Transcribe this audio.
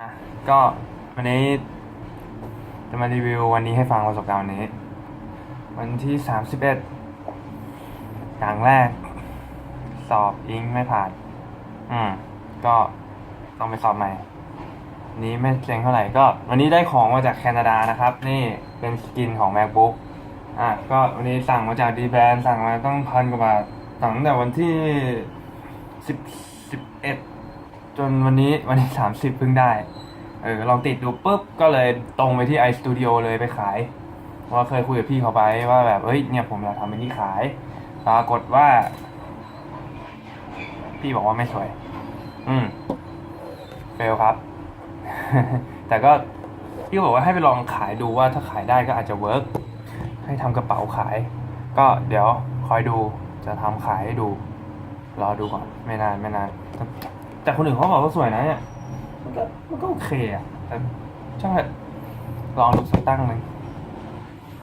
อะก็วันนี้จะมารีวิววันนี้ให้ฟังประสบการณ์วันนี้ วันที่สามสิบเอ็ดอย่างแรก สอบอิงไม่ผ่าน อืม ก็ต้องไปสอบใหม่ นี้ไม่เซ็งเท่าไหร่ก็ วันนี้ได้ของมาจากแคนาดานะครับ นี่เป็นสกินของ macbook อะก็วันนี้สั่งมาจากดีแบรนสั่งมาต้องพันกว่าบาทสั่งตั้งแต่วันที่สิบสิบเอ็ด จนวันนี้วันที่สามสิบเพิ่งได้ เออลองติดดูปุ๊บก็เลยตรงไปที่ iStudio เลยไปขายเพราะว่าเคยคุยกับพี่เขาไปว่าแบบเอ้ยเนี่ยผมอยากทำเป็นที่ขาย ปรากฏว่า พี่บอกว่าไม่สวย อืมเฟลครับ แต่ก็พี่บอกว่าให้ไปลองขายดูว่าถ้าขายได้ก็อาจจะเวิร์กให้ทำกระเป๋าขาย ก็เดี๋ยวคอยดูจะทำขายให้ดู รอดูก่อน ไม่นานไม่นาน แต่คนอื่นเขาบอกว่าสวยนะเนี่ยมันก็มันก็โอเคอะแต่ช่างเถอะลองดูสักตั้งหนึ่ง